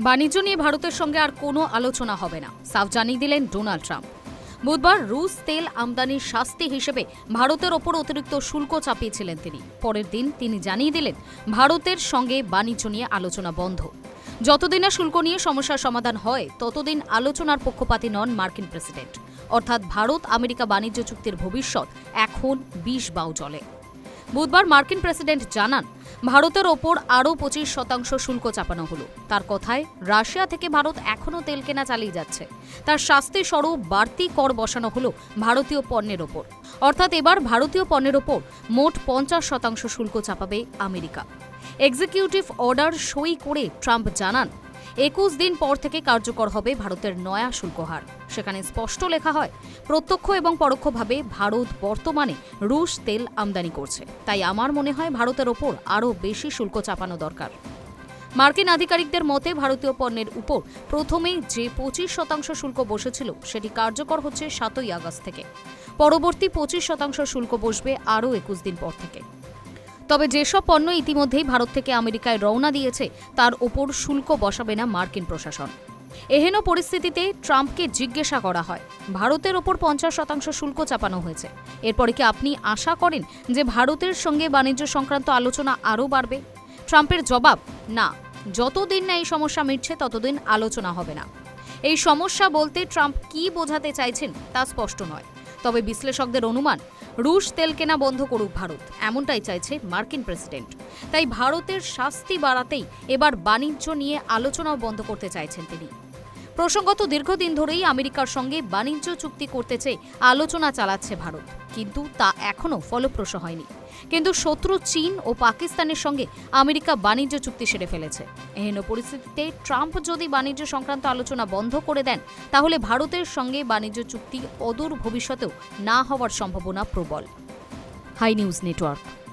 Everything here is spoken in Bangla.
বাণিজ্য নিয়ে ভারতের সঙ্গে আর কোনো আলোচনা হবে না। সাফ জানিয়ে দিলেন ডোনাল্ড ট্রাম্প। বুধবার রুশ তেল আমদানির শাস্তি হিসেবে ভারতের ওপর অতিরিক্ত শুল্ক চাপিয়েছিলেন তিনি। পরের দিন তিনি জানিয়ে দিলেন, ভারতের সঙ্গে বাণিজ্য নিয়ে আলোচনা বন্ধ। যতদিন না শুল্ক নিয়ে সমস্যার সমাধান হয়, ততদিন আলোচনার পক্ষপাতী নন মার্কিন প্রেসিডেন্ট। অর্থাৎ ভারত আমেরিকা বাণিজ্য চুক্তির ভবিষ্যৎ এখন বিষ বাউ জলে। বুধবার মার্কিন প্রেসিডেন্ট জানান ভারতের ওপর আরও পঁচিশ শতাংশ শুল্ক চাপানো হলো। তার কথায়, রাশিয়া থেকে ভারত এখনও তেল কেনা চালিয়ে যাচ্ছে। তার শাস্তি স্বরূপ বাড়তি কর বসানো হলো ভারতীয় পণ্যের ওপর। অর্থাৎ এবার ভারতীয় পণ্যের ওপর মোট পঞ্চাশ শতাংশ শুল্ক চাপাবে আমেরিকা। এক্সিকিউটিভ অর্ডার সই করে ট্রাম্প জানান একুশ দিন পর থেকে কার্যকর হবে ভারতের নয়া শুল্ক হার। সেখানে স্পষ্ট লেখা হয়, প্রত্যক্ষ এবং পরোক্ষভাবে ভারত বর্তমানে রুশ তেল আমদানি করছে। তাই আমার মনে হয় ভারতের ওপর আরও বেশি শুল্ক চাপানো দরকার। মার্কিন আধিকারিকদের মতে, ভারতীয় পণ্যের উপর প্রথমেই যে পঁচিশ শতাংশ শুল্ক বসেছিল, সেটি কার্যকর হচ্ছে সাতই আগস্ট থেকে। পরবর্তী পঁচিশ শতাংশ শুল্ক বসবে আরও একুশ দিন পর থেকে। তবে যেসব পণ্য ইতিমধ্যেই ভারত থেকে আমেরিকায় রওনা দিয়েছে, তার ওপর শুল্ক বসাবে না মার্কিন প্রশাসন। এহেন পরিস্থিতিতে ট্রাম্পকে জিজ্ঞাসা করা হয়, ভারতের ওপর পঞ্চাশ শতাংশ শুল্ক চাপানো হয়েছে। এরপরে কি আপনি আশা করেন যে ভারতের সঙ্গে বাণিজ্য সংক্রান্ত আলোচনা আরও বাড়বে? ট্রাম্পের জবাব, না, যতদিন না এই সমস্যা মিটছে ততদিন আলোচনা হবে না। এই সমস্যা বলতে ট্রাম্প কি বোঝাতে চাইছেন তা স্পষ্ট নয়। তবে বিশ্লেষকদের অনুমান, রুশ তেল কেনা বন্ধ করুক ভারত, এমনটাই চাইছে মার্কিন প্রেসিডেন্ট। তাই ভারতের শাস্তি বাড়াতেই এবার বাণিজ্য নিয়ে আলোচনাও বন্ধ করতে চাইছেন তিনি। প্রসঙ্গত দীর্ঘদিন ধরেই আমেরিকার সঙ্গে বাণিজ্য চুক্তি করতে চেয়ে আলোচনা চালাচ্ছে ভারত। কিন্তু তা এখনও ফলপ্রসূ হয়নি। কিন্তু শত্রু চীন ও পাকিস্তানের সঙ্গে আমেরিকা বাণিজ্য চুক্তি সেরে ফেলেছে। এহেন পরিস্থিতিতে ট্রাম্প যদি বাণিজ্য সংক্রান্ত আলোচনা বন্ধ করে দেন, তাহলে ভারতের সঙ্গে বাণিজ্য চুক্তি অদূর ভবিষ্যতেও না হওয়ার সম্ভাবনা প্রবল। High News Network.